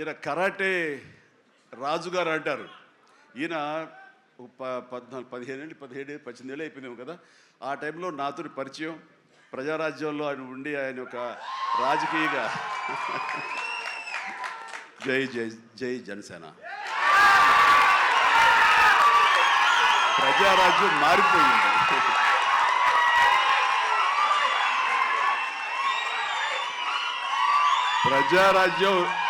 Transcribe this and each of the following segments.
ఈయన కరాటే రాజుగారు అంటారు. ఈయన ప- పద్నాలుగు పదిహేను ఏళ్ళు పదిహేడు పద్దెనిమిది ఏళ్ళు అయిపోయినాము కదా. ఆ టైంలో నాతో పరిచయం. ప్రజారాజ్యంలో ఆయన ఉండి ఆయన ఒక రాజకీయగా. జై జై జై జనసేన. ప్రజారాజ్యం మారిపోయింది. ప్రజారాజ్యం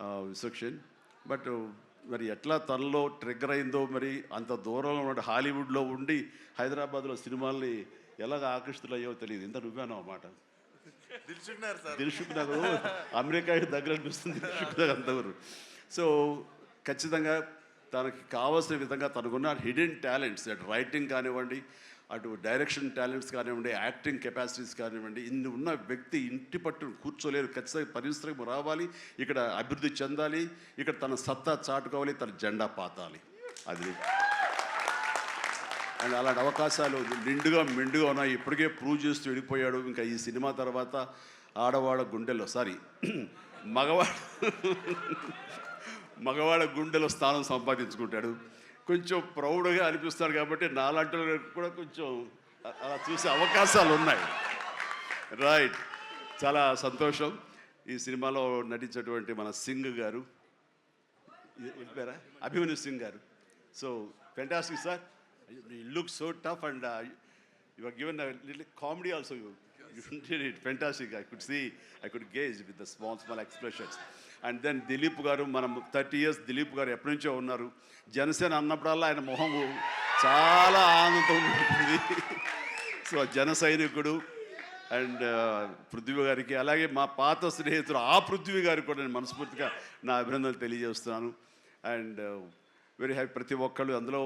విసక్షన్ బట్ మరి ఎట్లా తనలో ట్రిగ్గర్ అయిందో మరి అంత దూరంలో ఉన్న హాలీవుడ్లో ఉండి హైదరాబాద్లో సినిమాల్ని ఎలాగ ఆకర్షితులయ్యో తెలియదు. ఇంత నువ్వేనో సార్. దిల్షుక్ నగర్ అమెరికా దగ్గర అనిపిస్తుంది దిల్షుక్ నగర్ అంతవరకు సో ఖచ్చితంగా తనకి కావాల్సిన విధంగా తనకున్న హిడెన్ టాలెంట్స్ అటు రైటింగ్ కానివ్వండి అటు డైరెక్షన్ టాలెంట్స్ కానివ్వండి యాక్టింగ్ కెపాసిటీస్ కానివ్వండి ఇన్ని ఉన్న వ్యక్తి ఇంటి పట్టు కూర్చోలేరు. ఖచ్చితంగా పరిశ్రమ రావాలి ఇక్కడ అభివృద్ధి చెందాలి ఇక్కడ తన సత్తా చాటుకోవాలి తన జెండా పాతాలి. అది. అండ్ అలాంటి అవకాశాలు నిండుగా మెండుగా ఉన్నాయి. ఇప్పటికే ప్రూవ్ చేస్తూ వెళ్ళిపోయాడు. ఇంకా ఈ సినిమా తర్వాత ఆడవాళ్ళ గుండెల్లో సారీ మగవాళ్ళ మగవాళ్ళ గుండెలో స్థానం సంపాదించుకుంటాడు. కొంచెం ప్రౌడ్గా అనిపిస్తాడు కాబట్టి నాలాంటి కూడా కొంచెం అలా చూసే అవకాశాలు ఉన్నాయి. రైట్ చాలా సంతోషం. ఈ సినిమాలో నటించినటువంటి మన సింగ్ గారు. వెళ్ళిపోయారా Abhimanyu Singh garu. So fantastic sir look so tough and your given comedy also You did it. Fantastic. Fantastic I could see I could gauge with small, small expressions. Expressions and then Dilip garu మనం thirty years Dilip గారు ఎప్పటి నుంచో ఉన్నారు జనసేన అన్నప్పుడల్లా ఆయన మొహం చాలా ఆనందం ఉంటుంది సో జన సైనికుడు అండ్ పృథ్వీ గారికి అలాగే మా పాత స్నేహితుడు ఆ పృథ్వీ గారికి కూడా నేను మనస్ఫూర్తిగా నా అభినందనలు తెలియజేస్తున్నాను అండ్ వెరీ హ్యాపీ ప్రతి ఒక్కళ్ళు అందులో